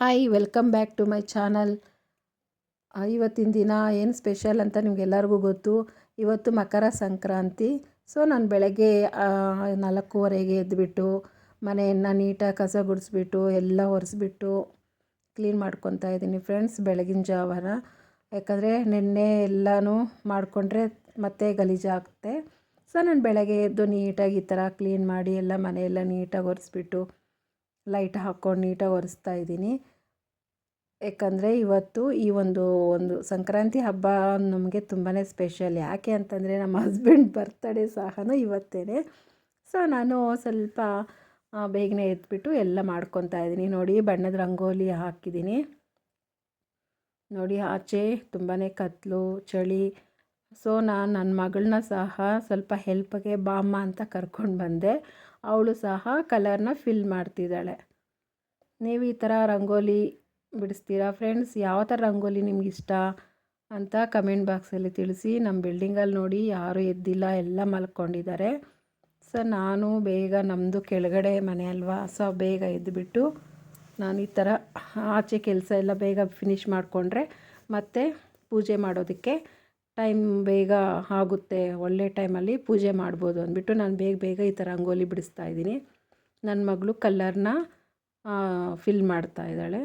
Hi welcome back to my channel ಇವತ್ತಿನ ದಿನ ಏನು ಸ್ಪೆಷಲ್ ಅಂತ ನಿಮಗೆಲ್ಲರಿಗೂ ಗೊತ್ತು. ಇವತ್ತು ಮಕರ ಸಂಕ್ರಾಂತಿ. ಸೊ ನಾನು ಬೆಳಗ್ಗೆ ನಾಲ್ಕೂವರೆಗೆ ಎದ್ದುಬಿಟ್ಟು ಮನೆಯನ್ನು ನೀಟಾಗಿ ಕಸ ಗುಡಿಸ್ಬಿಟ್ಟು, ಎಲ್ಲ ಒರೆಸ್ಬಿಟ್ಟು ಕ್ಲೀನ್ ಮಾಡ್ಕೊತಾ ಇದ್ದೀನಿ ಫ್ರೆಂಡ್ಸ್ ಬೆಳಗಿನ ಜಾವನ. ಯಾಕಂದರೆ ನಿನ್ನೆ ಎಲ್ಲನೂ ಮಾಡಿಕೊಂಡ್ರೆ ಮತ್ತೆ ಗಲೀಜಾಗುತ್ತೆ ಸೊ ನಾನು ಬೆಳಗ್ಗೆ ಎದ್ದು ನೀಟಾಗಿ ಈ ಥರ ಕ್ಲೀನ್ ಮಾಡಿ ಎಲ್ಲ ಮನೆಯೆಲ್ಲ ನೀಟಾಗಿ ಒರೆಸ್ಬಿಟ್ಟು ಲೈಟ್ ಹಾಕ್ಕೊಂಡು ನೀಟಾಗಿ ಒರೆಸ್ತಾ ಇದ್ದೀನಿ. ಯಾಕಂದರೆ ಇವತ್ತು ಈ ಒಂದು ಒಂದು ಸಂಕ್ರಾಂತಿ ಹಬ್ಬ ನಮಗೆ ತುಂಬಾ ಸ್ಪೆಷಲ್. ಯಾಕೆ ಅಂತಂದರೆ ನಮ್ಮ ಹಸ್ಬೆಂಡ್ ಬರ್ತಡೇ ಸಹ ಇವತ್ತೇನೆ. ಸೊ ನಾನು ಸ್ವಲ್ಪ ಬೇಗನೆ ಎದ್ಬಿಟ್ಟು ಎಲ್ಲ ಮಾಡ್ಕೊತಾ ಇದ್ದೀನಿ. ನೋಡಿ, ಬಣ್ಣದ ರಂಗೋಲಿ ಹಾಕಿದ್ದೀನಿ. ನೋಡಿ, ಆಚೆ ತುಂಬಾ ಕತ್ತಲು ಚಳಿ ಸೊ ನಾನು ನನ್ನ ಮಗಳನ್ನ ಸಹ ಸ್ವಲ್ಪ ಹೆಲ್ಪ್ಗೆ ಬಾಮ್ಮ ಅಂತ ಕರ್ಕೊಂಡು ಬಂದೆ. ಅವಳು ಸಹ ಕಲರ್ನ ಫಿಲ್ ಮಾಡ್ತಿದ್ದಾಳೆ. ನೀವು ಈ ಥರ ರಂಗೋಲಿ ಬಿಡಿಸ್ತೀರಾ ಫ್ರೆಂಡ್ಸ್ ಯಾವ ಥರ ರಂಗೋಲಿ ನಿಮ್ಗೆ ಇಷ್ಟ ಅಂತ ಕಮೆಂಟ್ ಬಾಕ್ಸಲ್ಲಿ ತಿಳಿಸಿ ನಮ್ಮ ಬಿಲ್ಡಿಂಗಲ್ಲಿ ನೋಡಿ ಯಾರೂ ಎದ್ದಿಲ್ಲ ಎಲ್ಲ ಮಲ್ಕೊಂಡಿದ್ದಾರೆ. ಸೊ ನಾನು ಬೇಗ ನಮ್ಮದು ಕೆಳಗಡೆ ಮನೆ ಅಲ್ವಾ? ಸೊ ಬೇಗ ಎದ್ದುಬಿಟ್ಟು ನಾನು ಈ ಥರ ಆಚೆ ಕೆಲಸ ಎಲ್ಲ ಬೇಗ ಫಿನಿಶ್ ಮಾಡಿಕೊಂಡ್ರೆ ಮತ್ತು ಪೂಜೆ ಮಾಡೋದಕ್ಕೆ ಟೈಮ್ ಬೇಗ ಆಗುತ್ತೆ, ಒಳ್ಳೆ ಟೈಮಲ್ಲಿ ಪೂಜೆ ಮಾಡ್ಬೋದು ಅಂದ್ಬಿಟ್ಟು ನಾನು ಬೇಗ ಬೇಗ ಈ ಥರ ರಂಗೋಲಿ ಬಿಡಿಸ್ತಾ ಇದ್ದೀನಿ. ನನ್ನ ಮಗಳು ಕಲ್ಲರ್ನ ಫಿಲ್ ಮಾಡ್ತಾ ಇದ್ದಾಳೆ.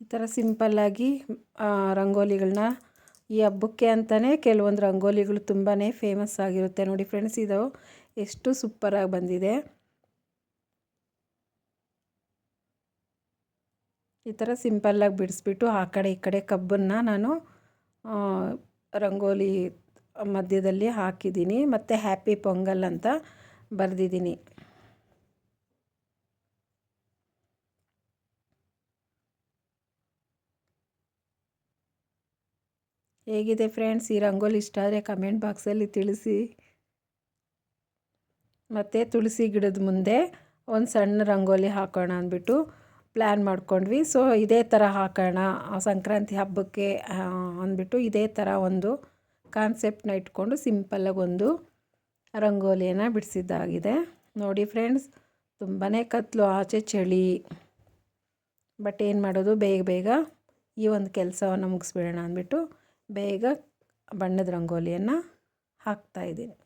ಈ ಥರ ಸಿಂಪಲ್ಲಾಗಿ ರಂಗೋಲಿಗಳನ್ನ ಈ ಹಬ್ಬಕ್ಕೆ ಅಂತಲೇ ಕೆಲವೊಂದು ರಂಗೋಲಿಗಳು ತುಂಬಾ ಫೇಮಸ್ ಆಗಿರುತ್ತೆ. ನೋಡಿ ಫ್ರೆಂಡ್ಸ್ ಇದು ಎಷ್ಟು ಸೂಪರಾಗಿ ಬಂದಿದೆ. ಈ ಥರ ಸಿಂಪಲ್ಲಾಗಿ ಬಿಡಿಸ್ಬಿಟ್ಟು ಆ ಕಡೆ ಈ ಕಡೆ ಕಬ್ಬನ್ನು ನಾನು ರಂಗೋಲಿ ಮಧ್ಯದಲ್ಲಿ ಹಾಕಿದ್ದೀನಿ. ಮತ್ತು ಹ್ಯಾಪಿ ಪೊಂಗಲ್ ಅಂತ ಬರೆದಿದ್ದೀನಿ. ಹೇಗಿದೆ ಫ್ರೆಂಡ್ಸ್? ಈ ರಂಗೋಲಿ ಇಷ್ಟ ಆದರೆ ಕಮೆಂಟ್ ಬಾಕ್ಸಲ್ಲಿ ತಿಳಿಸಿ. ಮತ್ತು ತುಳಸಿ ಗಿಡದ ಮುಂದೆ ಒಂದು ಸಣ್ಣ ರಂಗೋಲಿ ಹಾಕೋಣ ಅಂದ್ಬಿಟ್ಟು ಪ್ಲ್ಯಾನ್ ಮಾಡ್ಕೊಂಡ್ವಿ. ಸೊ ಇದೇ ಥರ ಹಾಕೋಣ. ಸಂಕ್ರಾಂತಿ ಹಬ್ಬಕ್ಕೆ ಅಂದ್ಬಿಟ್ಟು ಇದೇ ಥರ ಒಂದು ಕಾನ್ಸೆಪ್ಟನ್ನ ಇಟ್ಕೊಂಡು ಸಿಂಪಲ್ಲಾಗಿ ಒಂದು ರಂಗೋಲಿಯನ್ನು ಬಿಡಿಸಿದ್ದಾಗಿದೆ. ನೋಡಿ ಫ್ರೆಂಡ್ಸ್ ತುಂಬಾ ಕತ್ಲು ಆಚೆ ಚಳಿ. ಬಟ್ ಏನು ಮಾಡೋದು, ಬೇಗ ಬೇಗ ಈ ಒಂದು ಕೆಲಸವನ್ನು ಮುಗಿಸ್ಬಿಡೋಣ ಅಂದ್ಬಿಟ್ಟು ಬೇಗ ಬಣ್ಣದ ರಂಗೋಲಿಯನ್ನು ಹಾಕ್ತಾಯಿದ್ದೀನಿ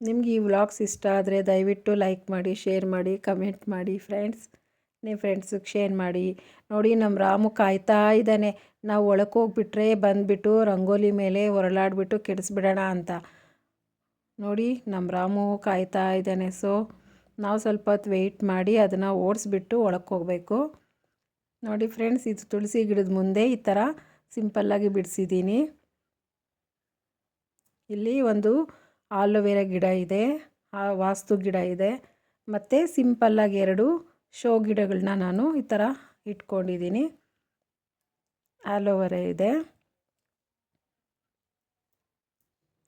ನಿಮ್ಗೆ ಈ ವ್ಲಾಗ್ಸ್ ಇಷ್ಟ ಆದರೆ ದಯವಿಟ್ಟು ಲೈಕ್ ಮಾಡಿ, ಶೇರ್ ಮಾಡಿ, ಕಮೆಂಟ್ ಮಾಡಿ ಫ್ರೆಂಡ್ಸ್ ನಿಮ್ಮ ಫ್ರೆಂಡ್ಸಿಗೆ ಶೇರ್ ಮಾಡಿ. ನೋಡಿ ನಮ್ಮ ರಾಮು ಕಾಯ್ತಾ ಇದ್ದಾನೆ. ನಾವು ಒಳಕ್ಕೆ ಹೋಗ್ಬಿಟ್ರೆ ಬಂದುಬಿಟ್ಟು ರಂಗೋಲಿ ಮೇಲೆ ಹೊರಳಾಡ್ಬಿಟ್ಟು ಕೆಡಿಸ್ಬಿಡೋಣ ಅಂತ. ನೋಡಿ ನಮ್ಮ ರಾಮು ಕಾಯ್ತಾ ಇದ್ದಾನೆ. ಸೊ ನಾವು ಸ್ವಲ್ಪ ಹೊತ್ತು ವೆಯ್ಟ್ ಮಾಡಿ ಅದನ್ನು ಓಡಿಸ್ಬಿಟ್ಟು ಒಳಕ್ಕೆ ಹೋಗಬೇಕು. ನೋಡಿ ಫ್ರೆಂಡ್ಸ್ ಇದು ತುಳಸಿ ಗಿಡದ ಮುಂದೆ ಈ ಥರ ಸಿಂಪಲ್ಲಾಗಿ ಬಿಡಿಸಿದ್ದೀನಿ. ಇಲ್ಲಿ ಒಂದು ಆಲೋವೆರಾ ಗಿಡ ಇದೆ. ವಾಸ್ತು ಗಿಡ ಇದೆ. ಮತ್ತು ಸಿಂಪಲ್ಲಾಗಿ ಎರಡು ಶೋ ಗಿಡಗಳನ್ನ ನಾನು ಈ ಥರ ಇಟ್ಕೊಂಡಿದ್ದೀನಿ. ಆಲೋವೆರಾ ಇದೆ.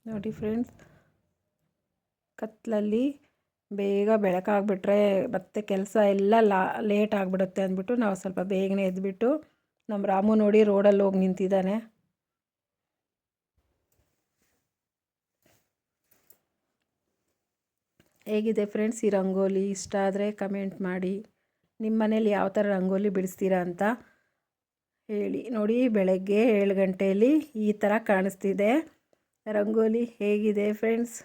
ನೋಡಿ ಫ್ರೆಂಡ್ಸ್ ಕತ್ತಲಲ್ಲಿ ಬೇಗ ಬೆಳಕಾಗ್ಬಿಟ್ರೆ ಮತ್ತೆ ಕೆಲಸ ಎಲ್ಲ ಲಾ ಲೇಟ್ ಆಗಿಬಿಡುತ್ತೆ ಅಂದ್ಬಿಟ್ಟು ನಾವು ಸ್ವಲ್ಪ ಬೇಗನೆ ಎದ್ದುಬಿಟ್ಟು ನಮ್ಮ ರಾಮು ನೋಡಿ ರೋಡಲ್ಲಿ ಹೋಗಿ ನಿಂತಿದ್ದಾನೆ. ಹೇಗಿದೆ ಫ್ರೆಂಡ್ಸ್ ಈ ರಂಗೋಲಿ? ಇಷ್ಟ ಆದರೆ ಕಮೆಂಟ್ ಮಾಡಿ. ನಿಮ್ಮ ಮನೇಲಿ ಯಾವ ಥರ ರಂಗೋಲಿ ಬಿಡಿಸ್ತೀರಾ ಅಂತ ಹೇಳಿ. ನೋಡಿ, ಬೆಳಗ್ಗೆ ಏಳು ಗಂಟೆಯಲ್ಲಿ ಈ ಥರ ಕಾಣಿಸ್ತಿದೆ. ರಂಗೋಲಿ ಹೇಗಿದೆ ಫ್ರೆಂಡ್ಸ್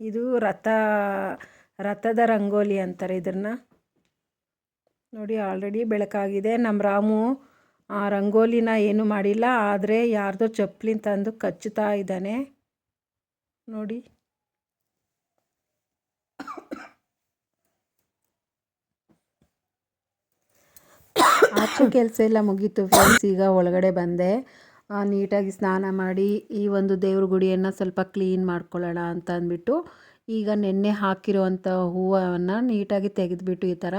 ಇದು ರಥ, ರಥದ ರಂಗೋಲಿ ಅಂತಾರೆ ಇದನ್ನು ನೋಡಿ ಆಲ್ರೆಡಿ ಬೆಳಕಾಗಿದೆ. ನಮ್ಮ ರಾಮು ಆ ರಂಗೋಲಿನ ಏನು ಮಾಡಿಲ್ಲ, ಆದರೆ ಯಾರ್ದೋ ಚಪ್ಪಲಿನ ತಂದು ಕಚ್ಚುತ್ತಾ ಇದ್ದಾನೆ. ನೋಡಿ. ಆಚೆ ಕೆಲಸ ಎಲ್ಲ ಮುಗೀತು ಫ್ರೆಂಡ್ಸ್ ಈಗ ಒಳಗಡೆ ಬಂದೆ. ನೀಟಾಗಿ ಸ್ನಾನ ಮಾಡಿ, ಈ ಒಂದು ದೇವ್ರ ಗುಡಿಯನ್ನು ಸ್ವಲ್ಪ ಕ್ಲೀನ್ ಮಾಡ್ಕೊಳ್ಳೋಣ ಅಂತ ಅಂದ್ಬಿಟ್ಟು, ಈಗ ನೆನ್ನೆ ಹಾಕಿರೋವಂಥ ಹೂವನ್ನು ನೀಟಾಗಿ ತೆಗೆದುಬಿಟ್ಟು ಈ ಥರ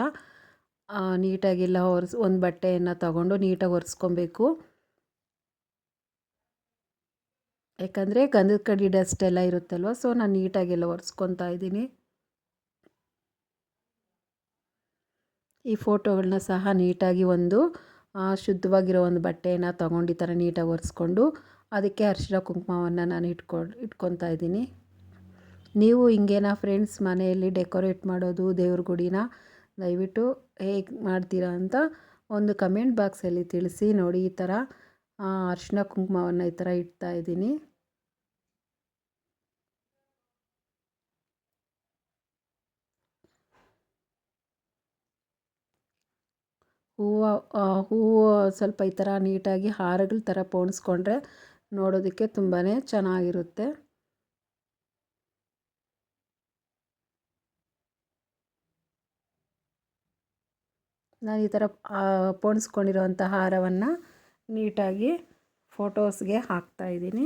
ನೀಟಾಗಿಲ್ಲ ಒರೆಸ್, ಒಂದು ಬಟ್ಟೆಯನ್ನು ತಗೊಂಡು ನೀಟಾಗಿ ಒರೆಸ್ಕೊಬೇಕು. ಯಾಕಂದರೆ ಗಂಧದ ಕಡ್ಡಿ ಡಸ್ಟ್ ಎಲ್ಲ ಇರುತ್ತಲ್ವ ಸೊ ನಾನು ನೀಟಾಗೆಲ್ಲ ಒರೆಸ್ಕೊತಾ ಇದ್ದೀನಿ. ಈ ಫೋಟೋಗಳನ್ನ ಸಹ ನೀಟಾಗಿ ಒಂದು ಶುದ್ಧವಾಗಿರೋ ಒಂದು ಬಟ್ಟೆಯನ್ನು ತೊಗೊಂಡು ಈ ಥರ ನೀಟಾಗಿ ಒರೆಸ್ಕೊಂಡು, ಅದಕ್ಕೆ ಅರಿಶಿನ ಕುಂಕುಮವನ್ನು ನಾನು ಇಟ್ಕೊಂಡು ಇಟ್ಕೊತಾ ಇದ್ದೀನಿ. ನೀವು ಹಿಂಗೇನಾ ಫ್ರೆಂಡ್ಸ್ ಮನೆಯಲ್ಲಿ ಡೆಕೋರೇಟ್ ಮಾಡೋದು ದೇವ್ರ ಗುಡಿನ, ದಯವಿಟ್ಟು ಹೇಗೆ ಮಾಡ್ತೀರಾ ಅಂತ ಒಂದು ಕಮೆಂಟ್ ಬಾಕ್ಸಲ್ಲಿ ತಿಳಿಸಿ ನೋಡಿ ಈ ಥರ ಅರಿಶಿನ ಕುಂಕುಮವನ್ನು ಈ ಥರ ಇಡ್ತಾ ಇದ್ದೀನಿ. ಹೂವು ಹೂವು ಸ್ವಲ್ಪ ಈ ಥರ ನೀಟಾಗಿ ಹಾರಗಳ ಥರ ಪೋಣಿಸ್ಕೊಂಡ್ರೆ ನೋಡೋದಕ್ಕೆ ತುಂಬಾ ಚೆನ್ನಾಗಿರುತ್ತೆ. ನಾನು ಈ ಥರ ಪೋಣಿಸ್ಕೊಂಡಿರೋವಂಥ ಹಾರವನ್ನು ನೀಟಾಗಿ ಫೋಟೋಸ್ಗೆ ಹಾಕ್ತಾಯಿದ್ದೀನಿ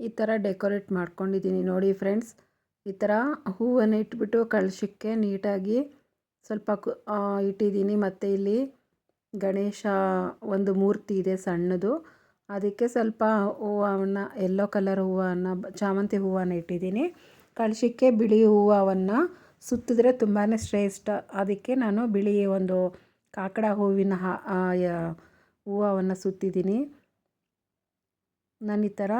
ಈ ಥರ ಡೆಕೋರೇಟ್ ಮಾಡ್ಕೊಂಡಿದ್ದೀನಿ ನೋಡಿ ಫ್ರೆಂಡ್ಸ್. ಈ ಥರ ಹೂವನ್ನು ಇಟ್ಬಿಟ್ಟು ಕಳಶಕ್ಕೆ ನೀಟಾಗಿ ಸ್ವಲ್ಪ ಕು ಇಟ್ಟಿದ್ದೀನಿ. ಮತ್ತು ಇಲ್ಲಿ ಗಣೇಶ ಒಂದು ಮೂರ್ತಿ ಇದೆ ಸಣ್ಣದು. ಅದಕ್ಕೆ ಸ್ವಲ್ಪ ಹೂವನ್ನು ಎಲ್ಲೋ ಕಲರ್ ಹೂವನ್ನು ಚಾಮಂತಿ ಹೂವನ್ನು ಇಟ್ಟಿದ್ದೀನಿ. ಕಳಶಕ್ಕೆ ಬಿಳಿ ಹೂವನ್ನು ಸುತ್ತಿದ್ರೆ ತುಂಬಾ ಶ್ರೇಷ್ಠ. ಅದಕ್ಕೆ ನಾನು ಬಿಳಿ ಒಂದು ಕಾಕಡ ಹೂವಿನ ಹೂವನ್ನು ಸುತ್ತಿದ್ದೀನಿ. ನಾನು ಈ ಥರ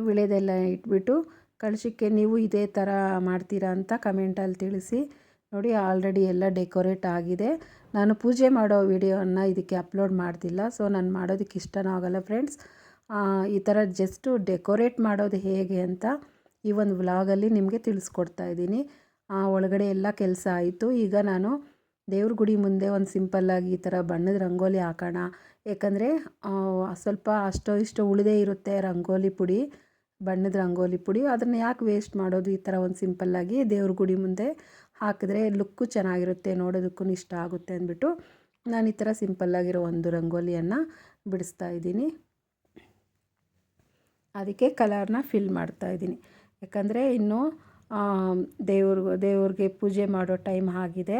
ವಿಳೆದೆಲ್ಲ ಇಟ್ಬಿಟ್ಟು ಕಳಶಕ್ಕೆ ನೀವು ಇದೇ ಥರ ಮಾಡ್ತೀರಾ ಅಂತ ಕಮೆಂಟಲ್ಲಿ ತಿಳಿಸಿ. ನೋಡಿ, ಆಲ್ರೆಡಿ ಎಲ್ಲ ಡೆಕೋರೇಟ್ ಆಗಿದೆ. ನಾನು ಪೂಜೆ ಮಾಡೋ ವಿಡಿಯೋವನ್ನು ಇದಕ್ಕೆ ಅಪ್ಲೋಡ್ ಮಾಡ್ತಿಲ್ಲ. ಸೊ, ನಾನು ಮಾಡೋದಕ್ಕೆ ಇಷ್ಟನೂ ಆಗೋಲ್ಲ ಫ್ರೆಂಡ್ಸ್. ಈ ಥರ ಜಸ್ಟು ಡೆಕೋರೇಟ್ ಮಾಡೋದು ಹೇಗೆ ಅಂತ ಈ ಒಂದು ವ್ಲಾಗಲ್ಲಿ ನಿಮಗೆ ತಿಳಿಸ್ಕೊಡ್ತಾ ಇದ್ದೀನಿ. ಒಳಗಡೆ ಎಲ್ಲ ಕೆಲಸ ಆಯಿತು. ಈಗ ನಾನು ದೇವ್ರ ಗುಡಿ ಮುಂದೆ ಒಂದು ಸಿಂಪಲ್ಲಾಗಿ ಈ ಥರ ಬಣ್ಣದ ರಂಗೋಲಿ ಹಾಕೋಣ. ಏಕೆಂದರೆ ಸ್ವಲ್ಪ ಅಷ್ಟೋ ಇಷ್ಟೋ ಉಳಿದೇ ಇರುತ್ತೆ ರಂಗೋಲಿ ಪುಡಿ, ಬಣ್ಣದ ರಂಗೋಲಿ ಪುಡಿ. ಅದನ್ನು ಯಾಕೆ ವೇಸ್ಟ್ ಮಾಡೋದು? ಈ ಥರ ಒಂದು ಸಿಂಪಲ್ಲಾಗಿ ದೇವ್ರ ಗುಡಿ ಮುಂದೆ ಹಾಕಿದ್ರೆ ಲುಕ್ಕು ಚೆನ್ನಾಗಿರುತ್ತೆ, ನೋಡೋದಕ್ಕೂ ಇಷ್ಟ ಆಗುತ್ತೆ ಅಂದ್ಬಿಟ್ಟು ನಾನು ಈ ಥರ ಸಿಂಪಲ್ಲಾಗಿರೋ ಒಂದು ರಂಗೋಲಿಯನ್ನು ಬಿಡಿಸ್ತಾ ಇದ್ದೀನಿ. ಅದಕ್ಕೆ ಕಲರ್ನ ಫಿಲ್ ಮಾಡ್ತಾ ಇದ್ದೀನಿ. ಯಾಕಂದರೆ ಇನ್ನು ದೇವ್ರಿಗೆ ದೇವ್ರಿಗೆ ಪೂಜೆ ಮಾಡೋ ಟೈಮ್ ಆಗಿದೆ.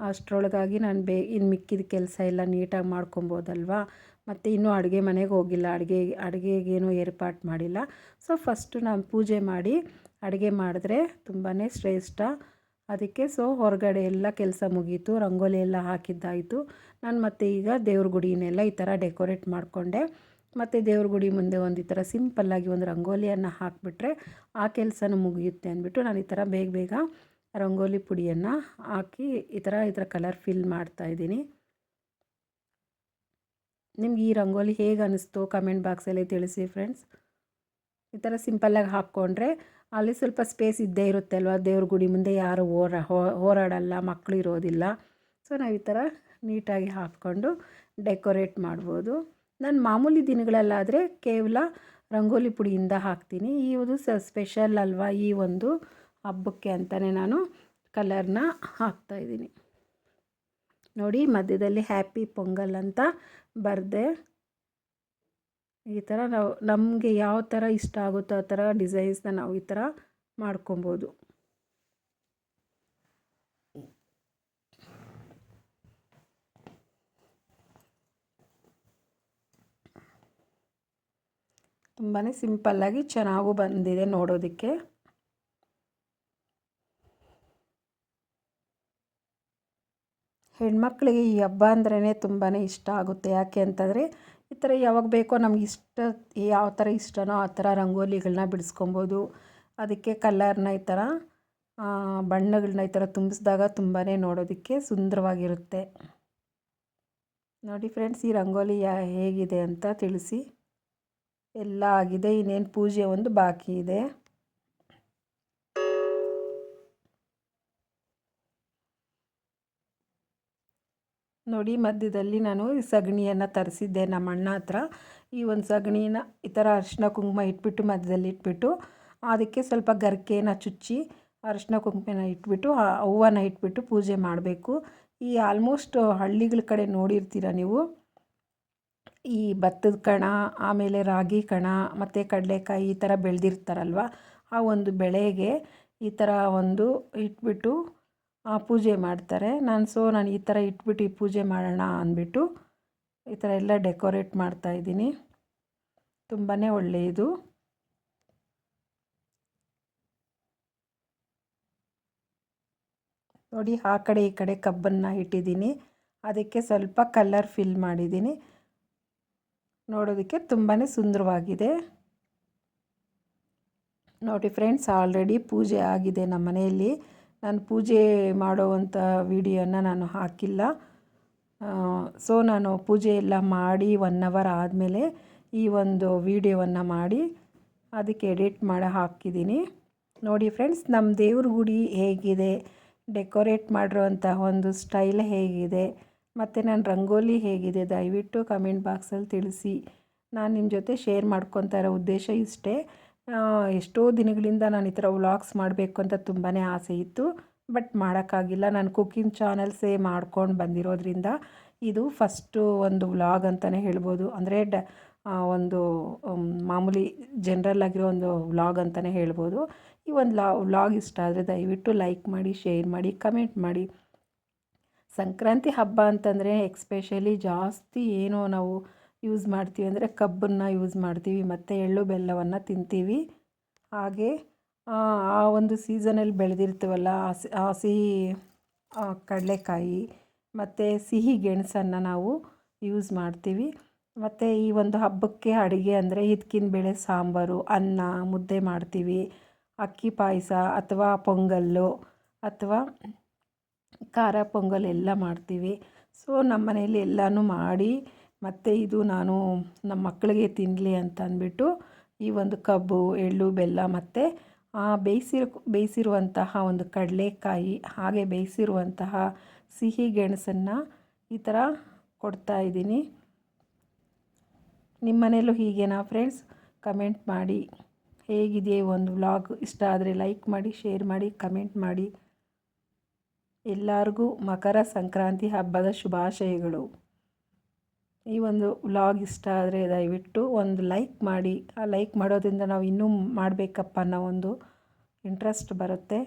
ಅಷ್ಟರೊಳಗಾಗಿ ನಾನು ಬೇ ಇನ್ನು ಮಿಕ್ಕಿದ ಕೆಲಸ ಎಲ್ಲ ನೀಟಾಗಿ ಮಾಡ್ಕೊಬೋದಲ್ವಾ? ಮತ್ತು ಇನ್ನೂ ಅಡುಗೆ ಮನೆಗೆ ಹೋಗಿಲ್ಲ. ಅಡುಗೆ, ಅಡುಗೆಗೇನು ಏರ್ಪಾಟ್ ಮಾಡಿಲ್ಲ. ಸೊ, ಫಸ್ಟು ನಾನು ಪೂಜೆ ಮಾಡಿ ಅಡುಗೆ ಮಾಡಿದ್ರೆ ತುಂಬಾ ಶ್ರೇಷ್ಠ. ಅದಕ್ಕೆ ಸೊ, ಹೊರಗಡೆ ಎಲ್ಲ ಕೆಲಸ ಮುಗೀತು. ರಂಗೋಲಿ ಎಲ್ಲ ಹಾಕಿದ್ದಾಯಿತು. ನಾನು ಮತ್ತೆ ಈಗ ದೇವ್ರ ಗುಡಿನೆಲ್ಲ ಈ ಥರ ಡೆಕೋರೇಟ್ ಮಾಡಿಕೊಂಡೆ. ಮತ್ತು ದೇವ್ರ ಗುಡಿ ಮುಂದೆ ಒಂದು ಈ ಥರ ಸಿಂಪಲ್ಲಾಗಿ ಒಂದು ರಂಗೋಲಿಯನ್ನು ಹಾಕಿಬಿಟ್ರೆ ಆ ಕೆಲಸನೂ ಮುಗಿಯುತ್ತೆ ಅಂದ್ಬಿಟ್ಟು ನಾನು ಈ ಥರ ಬೇಗ ಬೇಗ ರಂಗೋಲಿ ಪುಡಿಯನ್ನು ಹಾಕಿ ಈ ಥರ ಈ ಥರ ಕಲರ್ ಫಿಲ್ ಮಾಡ್ತಾಯಿದ್ದೀನಿ ನಿಮ್ಗೆ ಈ ರಂಗೋಲಿ ಹೇಗೆ ಅನ್ನಿಸ್ತು ಕಮೆಂಟ್ ಬಾಕ್ಸಲ್ಲಿ ತಿಳಿಸಿ ಫ್ರೆಂಡ್ಸ್. ಈ ಥರ ಸಿಂಪಲ್ಲಾಗಿ ಹಾಕ್ಕೊಂಡ್ರೆ ಅಲ್ಲಿ ಸ್ವಲ್ಪ ಸ್ಪೇಸ್ ಇದ್ದೇ ಇರುತ್ತೆ ಅಲ್ವಾ ದೇವ್ರ ಗುಡಿ ಮುಂದೆ ಯಾರು ಹೋರಾ ಹೋರಾಡಲ್ಲ ಮಕ್ಕಳು ಇರೋದಿಲ್ಲ. ಸೊ, ನಾವು ಈ ಥರ ನೀಟಾಗಿ ಹಾಕ್ಕೊಂಡು ಡೆಕೋರೇಟ್ ಮಾಡ್ಬೋದು. ನಾನು ಮಾಮೂಲಿ ದಿನಗಳಲ್ಲಾದರೆ ಕೇವಲ ರಂಗೋಲಿ ಪುಡಿಯಿಂದ ಹಾಕ್ತೀನಿ. ಈ ಒಂದು ಸ್ಪೆಷಲ್ ಅಲ್ವಾ ಈ ಒಂದು ಹಬ್ಬಕ್ಕೆ ಅಂತಲೇ ನಾನು ಕಲರ್ನ ಹಾಕ್ತಾಯಿದ್ದೀನಿ ನೋಡಿ, ಮಧ್ಯದಲ್ಲಿ ಹ್ಯಾಪಿ ಪೊಂಗಲ್ ಅಂತ ಬರೆದೆ. ಈ ಥರ ನಾವು, ನಮಗೆ ಯಾವ ಥರ ಇಷ್ಟ ಆಗುತ್ತೋ ಆ ಥರ ಡಿಸೈನ್ಸ್ನ ನಾವು ಈ ಥರ ಮಾಡ್ಕೊಬೋದು. ತುಂಬಾ ಸಿಂಪಲ್ಲಾಗಿ ಚೆನ್ನಾಗೂ ಬಂದಿದೆ ನೋಡೋದಕ್ಕೆ. ಹೆಣ್ಮಕ್ಳಿಗೆ ಈ ಹಬ್ಬ ಅಂದ್ರೇ ತುಂಬಾ ಇಷ್ಟ ಆಗುತ್ತೆ. ಯಾಕೆ ಅಂತಂದರೆ, ಈ ಥರ ಯಾವಾಗ ಬೇಕೋ ನಮ್ಗೆ ಇಷ್ಟ, ಯಾವ ಥರ ಇಷ್ಟನೋ ಆ ಥರ ರಂಗೋಲಿಗಳನ್ನ ಬಿಡಿಸ್ಕೊಬೋದು. ಅದಕ್ಕೆ ಕಲರ್ನ ಈ ಥರ ಬಣ್ಣಗಳನ್ನ ಈ ಥರ ತುಂಬಿಸಿದಾಗ ತುಂಬಾ ನೋಡೋದಕ್ಕೆ ಸುಂದರವಾಗಿರುತ್ತೆ. ನೋಡಿ ಫ್ರೆಂಡ್ಸ್, ಈ ರಂಗೋಲಿ ಯಾ, ಹೇಗಿದೆ ಅಂತ ತಿಳಿಸಿ. ಎಲ್ಲ ಆಗಿದೆ, ಇನ್ನೇನು ಪೂಜೆ ಒಂದು ಬಾಕಿ ಇದೆ. ನೋಡಿ, ಮಧ್ಯದಲ್ಲಿ ನಾನು ಈ ಸಗಣಿಯನ್ನು ತರಿಸಿದ್ದೆ ನಮ್ಮ ಅಣ್ಣ ಹತ್ರ. ಈ ಒಂದು ಸಗಣಿನ ಈ ಥರ ಅರಿಶಿನ ಕುಂಕುಮ ಇಟ್ಬಿಟ್ಟು ಮಧ್ಯದಲ್ಲಿ ಇಟ್ಬಿಟ್ಟು, ಅದಕ್ಕೆ ಸ್ವಲ್ಪ ಗರಿಕೆನ ಚುಚ್ಚಿ ಅರಿಶಿನ ಕುಂಕುಮನ ಇಟ್ಬಿಟ್ಟು ಹೂವನ್ನ ಇಟ್ಬಿಟ್ಟು ಪೂಜೆ ಮಾಡಬೇಕು. ಈ ಆಲ್ಮೋಸ್ಟ್ ಹಳ್ಳಿಗಳ ಕಡೆ ನೋಡಿರ್ತೀರ ನೀವು? ಈ ಭತ್ತದ ಕಣ, ಆಮೇಲೆ ರಾಗಿ ಕಣ, ಮತ್ತು ಕಡಲೆಕಾಯಿ ಈ ಥರ ಬೆಳೆದಿರ್ತಾರಲ್ವ? ಆ ಒಂದು ಬೆಳೆಗೆ ಈ ಥರ ಒಂದು ಇಟ್ಬಿಟ್ಟು ಪೂಜೆ ಮಾಡ್ತಾರೆ. ನಾನು ಸೊ ನಾನು ಈ ಥರ ಇಟ್ಬಿಟ್ಟು ಪೂಜೆ ಮಾಡೋಣ ಅಂದ್ಬಿಟ್ಟು ಈ ಥರ ಎಲ್ಲ ಡೆಕೋರೇಟ್ ಮಾಡ್ತಾಯಿದ್ದೀನಿ ತುಂಬಾ ಒಳ್ಳೆಯದು. ನೋಡಿ, ಆ ಕಡೆ ಈ ಕಡೆ ಕಬ್ಬನ್ನು ಇಟ್ಟಿದ್ದೀನಿ. ಅದಕ್ಕೆ ಸ್ವಲ್ಪ ಕಲರ್ ಫಿಲ್ ಮಾಡಿದ್ದೀನಿ. ನೋಡೋದಕ್ಕೆ ತುಂಬಾ ಸುಂದರವಾಗಿದೆ. ನೋಡಿ, ಫ್ರೆಂಡ್ಸ್, ಆಲ್ರೆಡಿ ಪೂಜೆ ಆಗಿದೆ ನಮ್ಮ ಮನೆಯಲ್ಲಿ. ನಾನು ಪೂಜೆ ಮಾಡುವಂಥ ವಿಡಿಯೋನ ನಾನು ಹಾಕಿಲ್ಲ. ಸೊ ನಾನು ಪೂಜೆ ಎಲ್ಲ ಮಾಡಿ ಒನ್ ಅವರ್ ಆದಮೇಲೆ ಈ ಒಂದು ವಿಡಿಯೋವನ್ನು ಮಾಡಿ ಅದಕ್ಕೆ ಎಡಿಟ್ ಮಾಡಿ ಹಾಕಿದ್ದೀನಿ. ನೋಡಿ ಫ್ರೆಂಡ್ಸ್, ನಮ್ಮ ದೇವ್ರ ಗುಡಿ ಹೇಗಿದೆ, ಡೆಕೋರೇಟ್ ಮಾಡಿರುವಂತಹ ಒಂದು ಸ್ಟೈಲ್ ಹೇಗಿದೆ, ಮತ್ತು ನನ್ನ ರಂಗೋಲಿ ಹೇಗಿದೆ ದಯವಿಟ್ಟು ಕಮೆಂಟ್ ಬಾಕ್ಸಲ್ಲಿ ತಿಳಿಸಿ. ನಾನು ನಿಮ್ಮ ಜೊತೆ ಶೇರ್ ಮಾಡ್ಕೊತಾ ಇರೋ ಉದ್ದೇಶ ಇಷ್ಟೇ. ಎಷ್ಟೋ ದಿನಗಳಿಂದ ನಾನು ಈ ಥರ ವ್ಲಾಗ್ಸ್ ಮಾಡಬೇಕು ಅಂತ ತುಂಬಾ ಆಸೆ ಇತ್ತು. ಬಟ್ ಮಾಡೋಕ್ಕಾಗಿಲ್ಲ. ನಾನು ಕುಕ್ಕಿಂಗ್ ಚಾನಲ್ಸೇ ಮಾಡ್ಕೊಂಡು ಬಂದಿರೋದ್ರಿಂದ ಇದು ಫಸ್ಟು ಒಂದು ವ್ಲಾಗ್ ಅಂತಲೇ ಹೇಳ್ಬೋದು. ಅಂದರೆ ಡ ಒಂದು ಮಾಮೂಲಿ ಜನ್ರಲ್ ಆಗಿರೋ ಒಂದು ವ್ಲಾಗ್ ಅಂತಲೇ ಹೇಳ್ಬೋದು. ಈ ಒಂದು ಲಾ, ವ್ಲಾಗ್ ಇಷ್ಟ ಆದರೆ ದಯವಿಟ್ಟು ಲೈಕ್ ಮಾಡಿ, ಶೇರ್ ಮಾಡಿ, ಕಮೆಂಟ್ ಮಾಡಿ. ಸಂಕ್ರಾಂತಿ ಹಬ್ಬ ಅಂತಂದರೆ ಎಕ್ಸ್ಪೆಷಲಿ ಜಾಸ್ತಿ ಏನು ನಾವು ಯೂಸ್ ಮಾಡ್ತೀವಿ ಅಂದರೆ ಕಬ್ಬನ್ನು ಯೂಸ್ ಮಾಡ್ತೀವಿ, ಮತ್ತು ಎಳ್ಳು ಬೆಲ್ಲವನ್ನು ತಿಂತೀವಿ. ಹಾಗೆ, ಆ ಒಂದು ಸೀಸನಲ್ಲಿ ಬೆಳೆದಿರ್ತೀವಲ್ಲ, ಆ ಸಿಹಿ ಕಡಲೆಕಾಯಿ, ಮತ್ತು ಸಿಹಿ ಗೆಣಸನ್ನು ನಾವು ಯೂಸ್ ಮಾಡ್ತೀವಿ. ಮತ್ತು ಈ ಒಂದು ಹಬ್ಬಕ್ಕೆ ಅಡುಗೆ ಅಂದರೆ ಹಿತ್ಕಿನ ಬೇಳೆ ಸಾಂಬಾರು, ಅನ್ನ, ಮುದ್ದೆ ಮಾಡ್ತೀವಿ. ಅಕ್ಕಿ ಪಾಯಸ ಅಥವಾ ಪೊಂಗಲ್ಲು ಅಥವಾ ಖಾರ ಪೊಂಗಲ್ ಎಲ್ಲ ಮಾಡ್ತೀವಿ. ಸೊ ನಮ್ಮ ಮನೆಯಲ್ಲಿ ಎಲ್ಲನೂ ಮಾಡಿ ಮತ್ತು ಇದು ನಾನು ನಮ್ಮ ಮಕ್ಕಳಿಗೆ ತಿನ್ನಲಿ ಅಂತ ಅಂದ್ಬಿಟ್ಟು ಈ ಒಂದು ಕಬ್ಬು, ಎಳ್ಳು, ಬೆಲ್ಲ ಮತ್ತು ಬೇಯಿಸಿರು, ಬೇಯಿಸಿರುವಂತಹ ಒಂದು ಕಡಲೆಕಾಯಿ, ಹಾಗೆ ಬೇಯಿಸಿರುವಂತಹ ಸಿಹಿ ಗೆಣಸನ್ನು ಈ ಥರ ಕೊಡ್ತಾ ಇದ್ದೀನಿ. ನಿಮ್ಮ ಮನೆಯಲ್ಲೂ ಹೀಗೇನಾ ಫ್ರೆಂಡ್ಸ್? ಕಮೆಂಟ್ ಮಾಡಿ. ಹೇಗಿದೆ ಒಂದು ವ್ಲಾಗ್? ಇಷ್ಟ ಆದರೆ ಲೈಕ್ ಮಾಡಿ, ಶೇರ್ ಮಾಡಿ, ಕಮೆಂಟ್ ಮಾಡಿ. ಎಲ್ಲರಿಗೂ ಮಕರ ಸಂಕ್ರಾಂತಿ ಹಬ್ಬದ ಶುಭಾಶಯಗಳು. ಈ ಒಂದು ವ್ಲಾಗ್ ಇಷ್ಟ ಆದರೆ ದಯವಿಟ್ಟು ಒಂದು ಲೈಕ್ ಮಾಡಿ. ಆ ಲೈಕ್ ಮಾಡೋದ್ರಿಂದ ನಾವು ಇನ್ನೂ ಮಾಡಬೇಕಪ್ಪ ಅನ್ನೋ ಒಂದು ಇಂಟ್ರೆಸ್ಟ್ ಬರುತ್ತೆ.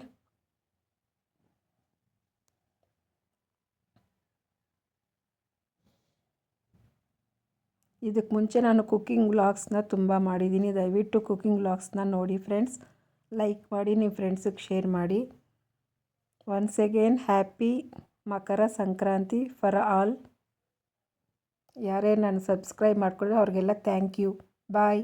ಇದಕ್ಕೆ ಮುಂಚೆ ನಾನು ಕುಕ್ಕಿಂಗ್ ವ್ಲಾಗ್ಸ್ನ ತುಂಬ ಮಾಡಿದ್ದೀನಿ ದಯವಿಟ್ಟು ಕುಕ್ಕಿಂಗ್ ವ್ಲಾಗ್ಸ್ನ ನೋಡಿ ಫ್ರೆಂಡ್ಸ್ ಲೈಕ್ ಮಾಡಿ ನಿಮ್ಮ ಫ್ರೆಂಡ್ಸಿಗೆ ಶೇರ್ ಮಾಡಿ. Once again happy Makara Sankranti for all ಯಾರೇ ನಾನು ಸಬ್ಸ್ಕ್ರೈಬ್ ಮಾಡ್ಕೊಂಡ್ರೆ ಅವ್ರಿಗೆಲ್ಲ ಥ್ಯಾಂಕ್ ಯು ಬಾಯ್